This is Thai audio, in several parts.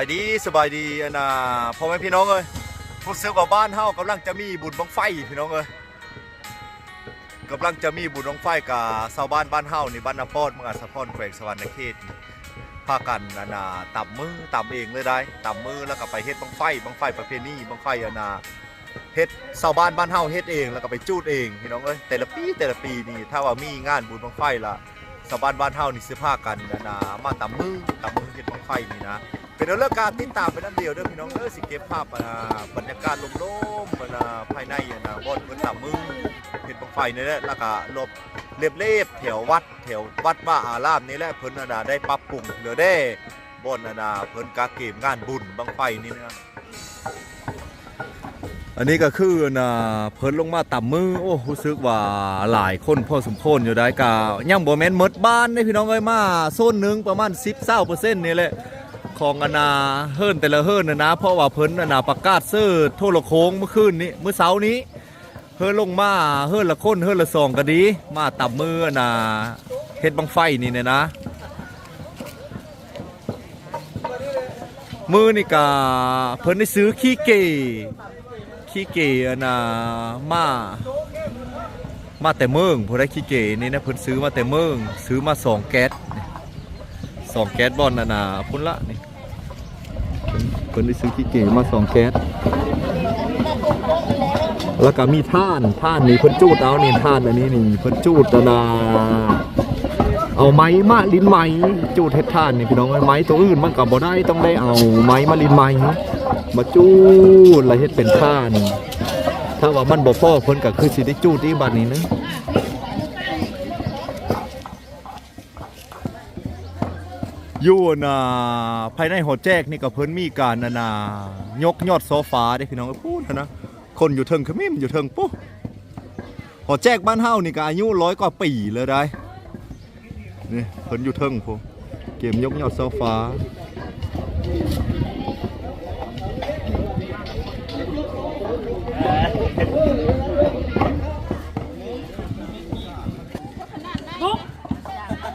บายดีสบายดีอันน่ะพ่อแม่พี่น้องเอ้ยรู้สึกว่าบ้านเฮากำลังจะมีบุญบังไฟพี่น้องเอ้ยกำลังจะมีบุญบังไฟกับชาวบ้านบ้านเฮานี่บ้านนาพอดเมืองอัสะพรแขวงสวรรณเขตพากันอันน่ะตับมือตับเองเลยได้ตับมือแล้วก็ไปเฮ็ดบังไฟบังไฟประเพณีบังไฟอันน่ะเฮ็ดชาวบ้านบ้านเฮาเฮ็ดเองแล้วก็ไปจูดเองพี่น้องเอ้ยแต่ละปีแต่ละปีนี่ถ้าว่ามีงานบุญบังไฟละชาวบ้านบ้านเฮานี่ซื้อผ้ากันนะนะมาตำมือตำมือเฮ็ดบังไฟนี่นะ เป็นเรื่องการติดตามเป็นอันเดียวเด้อพี่น้องเด้อสิเก็บภาพอ่าบรรยากาศลมๆมันอ่าภายในอะนะบ่อนเพิ่นตำมือเฮ็ดบังไฟนี่แหละแล้วก็ลบเรียบๆแถววัดแถววัดว่าอารามนี่แหละเพิ่นน่ะได้ปรับปรุงเหลือได้บ่อนน่ะเพิ่นกาเกมงานบุญบังไฟนี่นะอันนี้ก็คือนะเพิ่นลงมาต่ำมือโอ้รู้สึกว่าหลายคนพอสมควรอยู่ได้กะยังบ่แม่นมดบ้านเด้พี่น้องเอ้ยมาโซนหนึงประมาณ10-20%นี่แหละ ของอนาเฮิรนแต่ละเฮิรนนะนะเพราะว่าเพิ่นนะนะประกาศซื้อโทรโค้งเมื่อคืนนี้เมื่อเช้านี้เฮิรนลงมาเฮิรนละคนเฮิรนละสองก็ดี มาต่ำมือนะเฮ็ดบังไฟนี่เนี่ยนะ มือนี่กะเพิ่นได้ซื้อขี้เกขี้เกอนะมามาแต่เมืองพอได้ขี้เกนี่นะเพิ่นซื้อมาแต่เมืองซื้อมาสองแก๊สสองแก๊สบอลน่ะนะพุ่นละนี่ เพิ่นได้ซื้อขี้เก๋มาสองแก๊สแล้วก็มีท่านท่านนี่เพิ่นจูดเอานี่ท่านอันนี้นี่เพิ่นจูดอะนะเอาไม้มาลินไม้จูดเฮ็ดท่านนี่พี่น้องไม้ตัวอื่นมันก็บ่ได้ต้องได้เอาไม้มาลินไม้มาจูดแล้วเฮ็ดเป็นท่าน ถ้าว่ามันบ่พอเพิ่นก็คือสิได้จูดอีบัดนี้นะ อยู่น่ะภายในหอแจกนี่ก็เพิ่นมีการน่ะนะยกยอดโซฟาเด้พี่น้องพูดนะคนอยู่เทิงขมิ้มอยู่เทิงปุ๊บหอแจกบ้านเฮานี่ก็อายุร้อยกว่าปีเลยได้นี่เพิ่นอยู่เทิงพวกเกมยกยอดโซฟา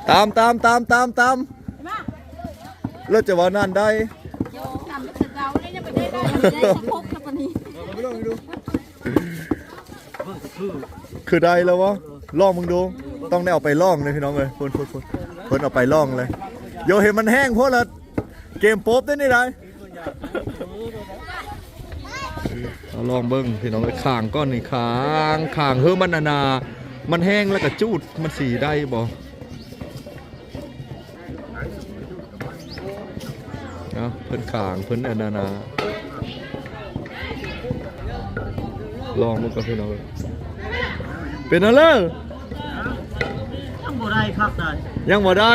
ตามตามตามตามตาม แล้วจะว่านั่นได้โยทำเป็นเราเนี่ยยังไม่ได้ได้ได้สะพกนะปนี้คือได้แล้ววะลองมึงดู ต้องได้เอาไปล่องเลยพี่น้องเลยพ่นพ่นพ่นพ่นเอาไปล่องเลย โยเห็นมันแห้งเพราะละเกมโป๊บได้นี่ได้เอาลองเบิ้งพี่น้องเลยขางก้อนนี่ขางขางเฮ้อมันนานา มันแห้งแล้วก็จูดมันสีได้บ่ พิ่นขางเพิ่นอันนานาลองมันก็พี่น้องเอ้ยเป็นอะไรยังบ่ได้ครับได้ยังบ่ได้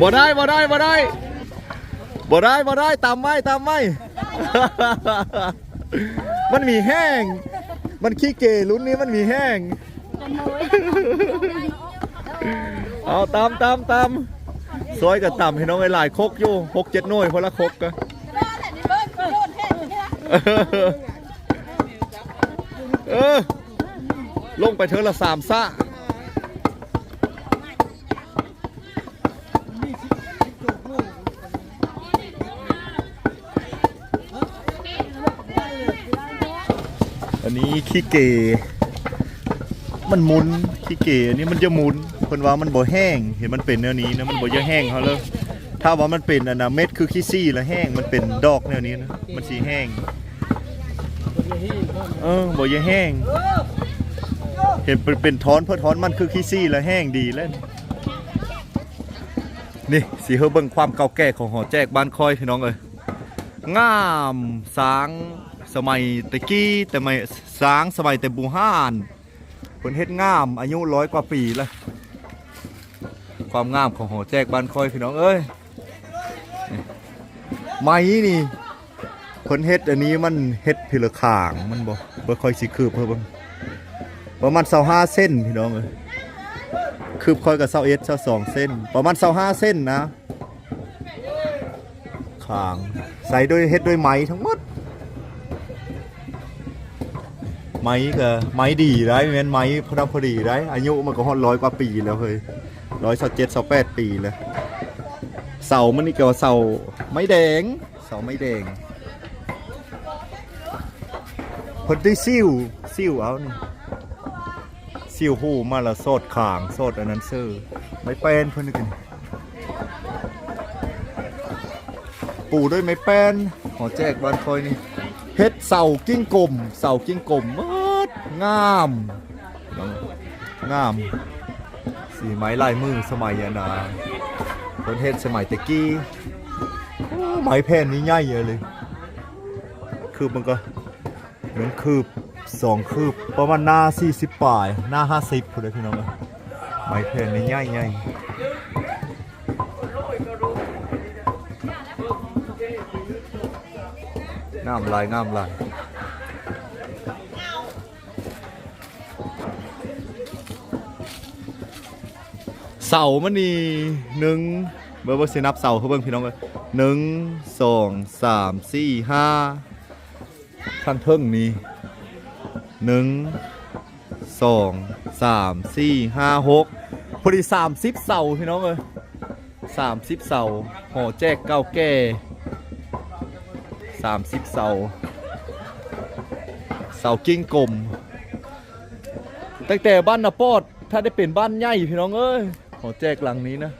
บ่ได้บ่ได้บ่ได้บ่ได้บ่ได้ตามไม่ตามไม่มันมีแห้ง มันขี้เกรุ่นนี้มันมีแห้ง เอาตามตามตาม ซอยกับต่ำให้น้องไอ้หลายคกอยู่หกเจ็ดหน่วยคนละคกกันเออลงไปเทอละสามซ่าอันนี้ขี้เก มันหมุนขี้เกอันนี้มันจะหมุน เพิ่นว่ามันบ่แห้ง เห็นมันเป็นแนวนี้นะมันบ่จะแห้งเขาเลยถ้าว่ามันเป็นอันนะเม็ดคือขี้ซี่แล้วแห้งมันเป็นดอกแนวนี้นะมันสีแห้ง เออบ่อยังแห้ง เห็นเป็นเป็นท้อนเพื่อท้อนมันคือขี้ซี่แล้วแห้งดีแล้วนี่สีเฮาเบิ่งความเก่าแก่ของหอแจกบ้านคอยพี่น้องเอ้ยงามสางสมัยตะกี้แต่ไม่สางสมัยแต่บูฮานเพิ่นเฮ็ดงามอายุร้อยกว่าปีแล้ว ความงามของหอแจกบ้านคอยพี่น้องเอ้ยไม้นี่เพิ่นเฮ็ดอันนี้มันเฮ็ดพิละข้างมันบ่บ่ค่อยสิคืบเพิ่นบังประมาณ25เส้นพี่น้องเอ้ยคืบค่อยกับ21 22เส้น ประมาณ25เส้นนะขางใส่ด้วยเฮ็ดด้วยไหมทั้งหมดไหมก็ไหมดีได้แม่นไหมพอดำพอดีได้อายุมันก็ฮอดร้อยกว่าปีแล้วเฮ้ย 127 28ปีแล้วเสามันนี่เก็เสาไม้แดงเสาไม้แดงพิ่นด้ซิ่วซิวเอานี่ซิวหูมาละโซดขางโซดอันนั้นซื้อไม้แป้นเพิ่นนี่กันปูด้วยไม้แป้นหอแจกบ้านคอยนี่เฮ็ดเสากิ้งกลมเสากิ้งกลมมิดงามงาม สีไม้ลายมือสมัยยานาประเทศสมัยตะกี้ไม้แผ่นนี้ใหญ่เยอะเลย คืบมันก็เหมือนคืบสองคืบประมาณหน้าสี่สิบปลายหน้าห้าสิบเลยพี่น้องไม้แผ่นนี้ใหญ่ใหญ่งามลายงามลาย เสามันนี่หนึ่งเบอร์เบอร์สินับเสาเขาเบิ่งพี่น้องเลยหนึ่งสองสามสี่ห้าข้างเทิงนี่หนึ่งสองสามสี่ห้าหกพอดีสามสิบเสาพี่น้องเลยสามสิบเสาห่อแจกเก้าแก่สามสิบเสาเสากิ้งกลมตั้งแต่บ้านนาปอดถ้าได้เป็นบ้านใหญ่พี่น้องเอ้ย ขอแจกหลังนี้นะ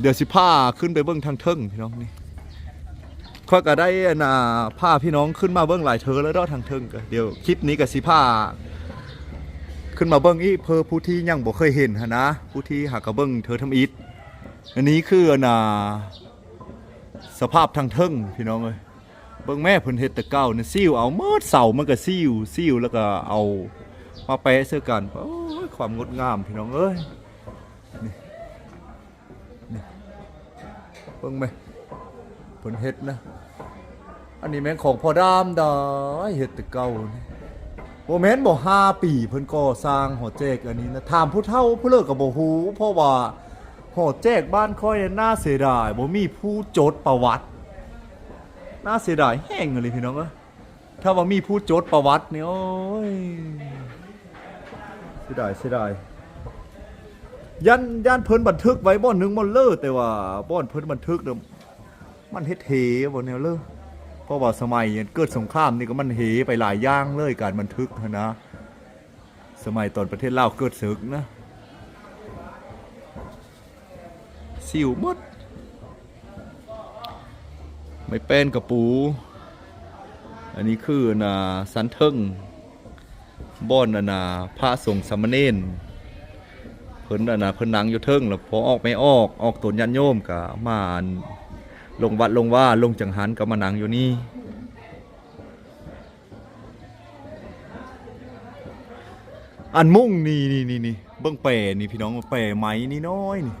เดี๋ยวสิผ้าขึ้นไปเบิ้องทางเทิงพี่น้องนี่ข้อยก็ได้น่ะผ้าพี่น้องขึ้นมาเบิ้องหลายเธอแล้วเดอทางเทิงก็เดี๋ยวคลิปนี้กับสิผ้าขึ้นมาเบิ้องอีเพอผู้ที่ยังบ่เคยเห็นหนนะผู้ที่หากระเบิ้งเธอทำอิฐอันนี้คือน่ะสภาพทางเทิงพี่น้องเอ้ย เบิ่งแม่เพิ่นเฮ็ดตะเก้าเนี่ยซิ่วเอาเมิดเสามันก็ซิ่วซิ่วแล้วก็เอามาแปะเสื้อกันโอ้ยความงดงามพี่น้องเอ้ยนี่นี่เบิ่งไหมเพิ่นเฮ็ดนะ อันนี้แม่งของพ่อดามดาเฮ็ดตะเก้านี่บ่แม่นบ่ห้าปีเพิ่นก่อสร้างหอแจกอันนี้นะถามผู้เฒ่าผู้เลิกก็บ่ฮู้เพราะว่าหอแจกบ้านค่อยเนี่ยน่าเสียดายบ่มีผู้จดประวัติ น่าเสียดายแห้งเลยพี่น้องอ้ยถ้าว่ามีผู้จดประวัติเนี่ยโอ้ยเสียดายเสียดายยันยันเพิ่นบันทึกไว้บ่อนหนึ่งบ่อนเลอแต่ว่าบ่อนเพิ่นบันทึกเนี่ยมันเฮ็ดเทบ่แนวเลอเพราะว่าสมัยเกิดสงครามนี่ก็มันเหไปหลายอย่างเลยการบันทึกนะ สมัยตอนประเทศลาวเกิดศึกนะ สิวหมด ไม่เป็นกระปู อันนี้คือนาสันเทิงบ่อนนานาพระสงฆ์สามเณรเพิ่นนานาเพิ่นนังอยู่เทิงแล้วพอออกไม่ออกออกตนยันโยมก็มานลงวัดลงว่าลงจังหันก็มานังอยู่นี่อันมุ่งนี่นี่นี่นี่เบิ่งแปรนี่พี่น้องแปรไหมนี่น้อยนี่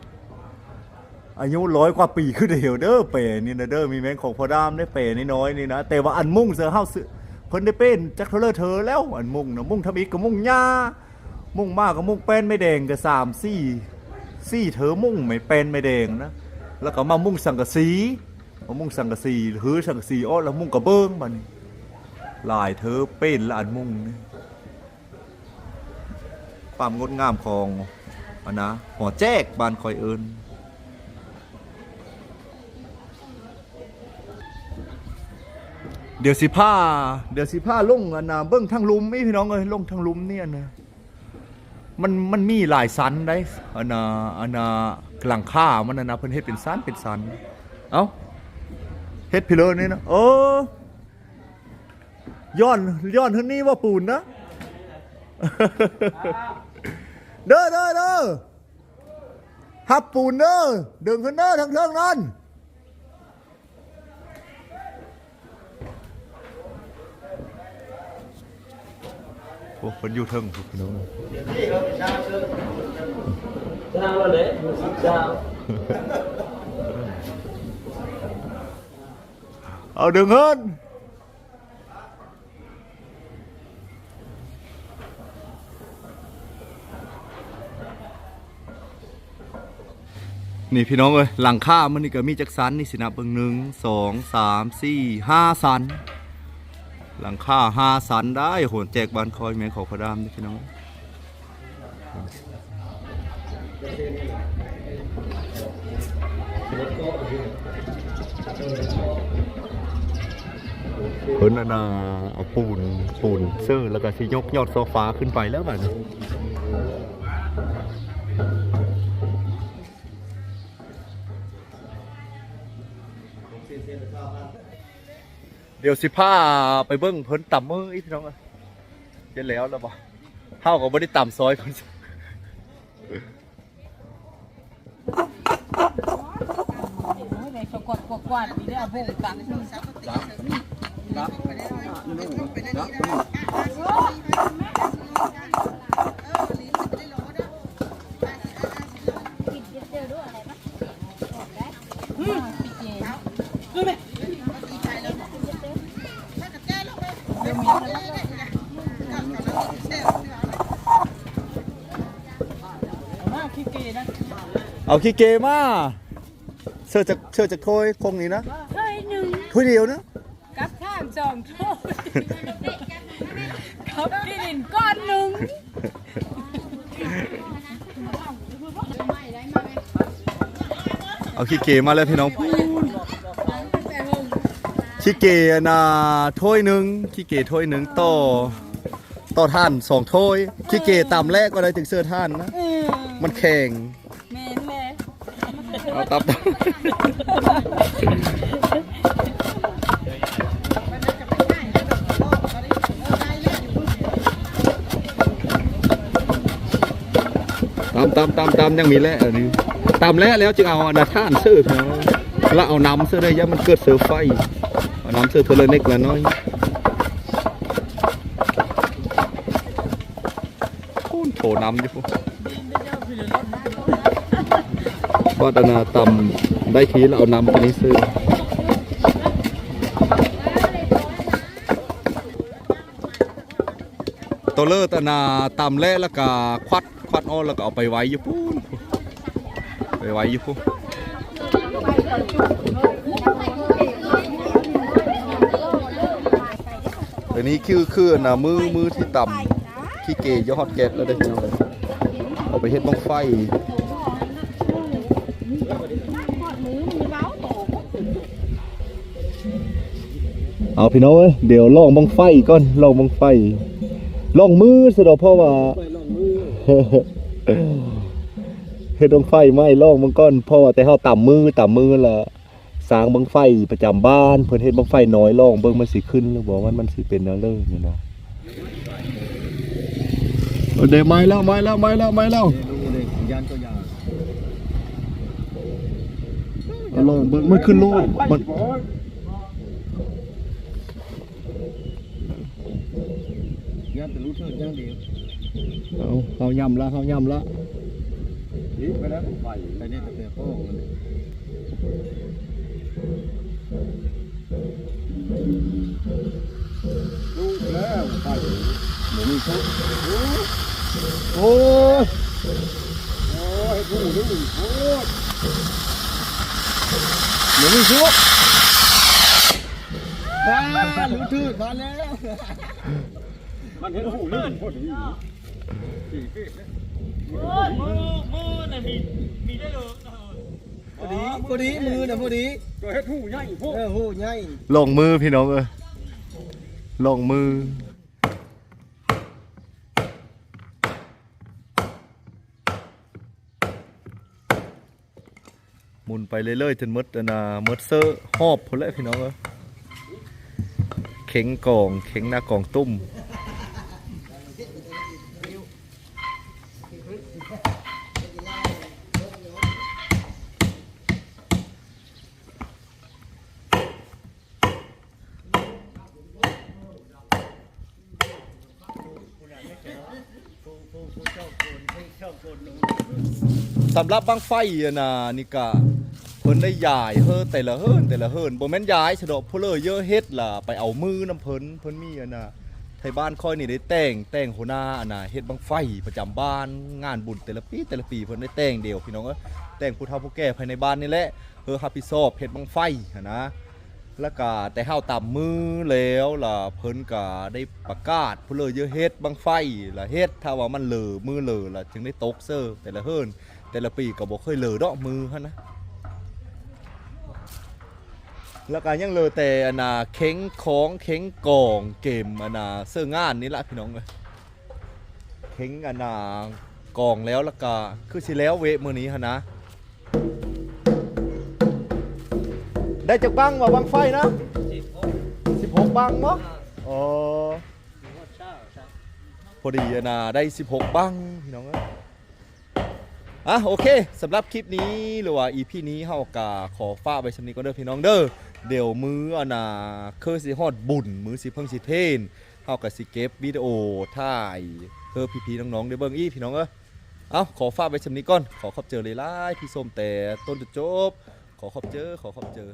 อายุร้อยกว่าปีขึ้นเดียวเด้อเปรนี่นะเด้อมีแมงของพอดามได้เปรนี่น้อยนี่นะแต่ว่าอันมุ่งเสือเฮาซื้อเพิ่นได้เป็นจักเทเลอร์เธอแล้วอันมุ่งนะมุ่งทำอีกก็มุ่งหญ้ามุ่งมากก็มุ่งเป็นไม่แดงก็สามสี่สี่เธอมุ่งไม่เป็นไม่แดงนะแล้วก็มามุ่งสังกะสีมามุ่งสังกะสีหือสังกะสีอ้อแล้วมุ่งกระเบื้องบันลายเธอเป็นละอันมุ่งนี่ความงดงามของอันนะหอแจกบานคอยเอิญ เดี๋ยวสิผ้าเดี๋ยวสิผ้าลงอันนะเบิ้งทางลุมนี่พี่น้องเอ้ยลงทางลุมเนี่ยนะมันมันมีหลายสันได้อันนะอันน่ะหลังคามันนะนะเพิ่นเฮ็ดเป็นสันเป็นสันเอ้าเฮ็ดพิเลอร์นี่นะเออย้อนย้อนเท่านี้ว่าปูนนะเด้อเด้อเด้อหับปูนเด้อดึงขึ้นเด้อทางเทิงนั้น โอ้คนอยู่เทิงพี่น้อง Sao rồi đấy? Sao? เอาดึงเงินนี่พี่น้องเอ้ยหลังคามันนี่ก็มีจักสันนี่สินะเบิ่งหนึ่งสองสามสี่ห้าสัน หลังคาห้าสันได้โหนแจกบานคอยแมงขอพระดามนี่พี่น้องเพิ่นน่ะนเอาปูนปูนเสื้อแล้วก็สิยกยอดโซฟาขึ้นไปแล้วบัดนี้ เดี๋ยวสิพาไปเบิ่งเพิ่นต่ำมืออีพี่น้องอะเดี๋ยวแล้วแล้วบ่เฮาก็บ่ได้ต่ำซอยเพิ่นในสกดกวาดมีได้อาบุกตังมาขี้เกียจนะ เอาขี้เกมาเสื้อจากเสื้อจากถ้วยคงนี้นะเฮ้ยหนึ่งถ้วยเดียวนะกับข้างจองโทษกับกินก้อนหนึ่งเอาขี้เกมาเลยพี่น้องขี้เกน่ะถ้วยหนึ่งขี้เกถ้วยหนึ่งต่อต่อท่านสองถ้วยขี้เกต่ำแรกก็ได้ถึงเสื้อท่านนะเออมันแข็งเมนเลย เอาตับตามตามตามตามยังมีแล้วนนี้ตามแล้วแล้วจึงเอาอันท่านซื้อเขาแล้วเอาน้ำซื้อได้ยังมันเกิดเสือไฟเอาน้ำซื้อเธอเลยเล็กละน้อยโอ้ยโถน้ำอยู่ ว่าตนาตำได้ทีแล้วเอาน้ำไปนี้ซื้อตัวเลอตนาตำแล้วแล้วก็ควัดควัดเออแล้วก็เอาไปไว้อยู่พูนไปไว้อยู่พูนอันนี้คือคือนะมือมือที่ต่ำขี้เกยยอดแกะแล้วได้อพี่น้องเอาไปเฮ็ดบ้องไฟ เอาพี่น้องเอ้ยเดี๋ยวลองบังไฟก่อนลองบังไฟลองมือสะดอกเพราะว่าเฮ็ดบังไฟไม่ลองบังก้อนเพราะว่าแต่เฮาต่ำมือต่ำมือละสร้างบังไฟประจำบ้าน เพิ่นเฮ็ดบังไฟน้อยลองเบิ่งมันสิขึ้นหรือบ่ว่ามันสิเป็นแนวเลยนี่นะเดี๋ยวไม้แล้วไม้แล้วไม้แล้วไม้แล้วลองเบิ่งมันขึ้นโลกมัน ย่านแต่รู้เถิดย่างเดียวเอาเขาย่ำละเขาย่ำละนี่ไปแล้วไปไปนี่แต่พ่อมันลูกแล้วไปหมูมีชุดโอ้ยโอ้ยผู้ลูกโอ้ยหนูมีชุบบ้านรู้เถิดมาแล้ว มันเห็นหูลื่นพอดีพอดีพอดีมือนะพอดีก็เฮ็ดหูใหญ่พวกเออหูใหญ่ลงมือพี่น้องเอ้ยลงมือหมุนไปเรื่อยๆจนหมดอันน่ะหมดเซอร์หอบพุ่นแหล้วพี่น้องเอ้ยเข็งกองเข็งหน้ากองตุ้ม สำหรับบังไฟอะนะนี่กะเพิ่นได้ย้ายเฮ้อแต่ละเฮิรนแต่ละเฮิรนบ่แม่นย้ายสะดอกเพนเลยเยอะเฮ็ดล่ะไปเอามือน้ำเพิ่นเพิ่นมีอะนะไทยบ้านค่อยนี่ได้แต่งแต่งหัวหน้าอะนะเฮ็ดบังไฟประจำบ้านงานบุญแต่ละปีแต่ละปีเพิ่นได้แต่งเดียวพี่น้องเอ้ยแต่งผู้เฒ่าผู้แก่ภายในบ้านนี่แหละเฮอรับผิดชอบเฮ็ดบังไฟอะนะแล้วก็แต่เฮาตามมือแล้วล่ะเพิ่นก็ได้ประกาศผู้เลยเยอะเฮ็ดบังไฟล่ะเฮ็ดถ้าว่ามันเหลือมือเหลือล่ะจึงได้ตกเซอร์แต่ละเฮิรน แต่ละปีก็บ่เคยเหลอดอกมือหั่นะแล้วก็ยังเหลอแต่อันน่ะเข็งของเข็งกองเกมอันน่ะเสื้องานนี่ละพี่น้องเอ้ยเข็งอันน่ะกองแล้วแล้วก็คือสิแล้วเวมือนี้หั่นะ ได้จากบังว่าบังไฟนะ16บังมั้งอ๋อพอดีอนะได้16บังพี่น้องเอ้ย อะโอเคสำหรับคลิปนี้หรือว่า EP นี้เฮากะขอฝากไว้ชำนี้ก็เด้อพี่น้องเด้อเดี๋ยวมืออะนะคือสิฮอดบุญมือสิเพิ่งสิเทนเฮากะสิเก็บวิดีโอถ่ายเพื่อพี่ๆน้องๆได้เบิ่งอีพี่น้องเอ้ยเอ้าขอฝากไว้ชำนี้ก่อนขอขอบเจอเลยล่ายพี่ส้มแต่ต้นจนจบ ขอขอบเจอขอขอบเจอ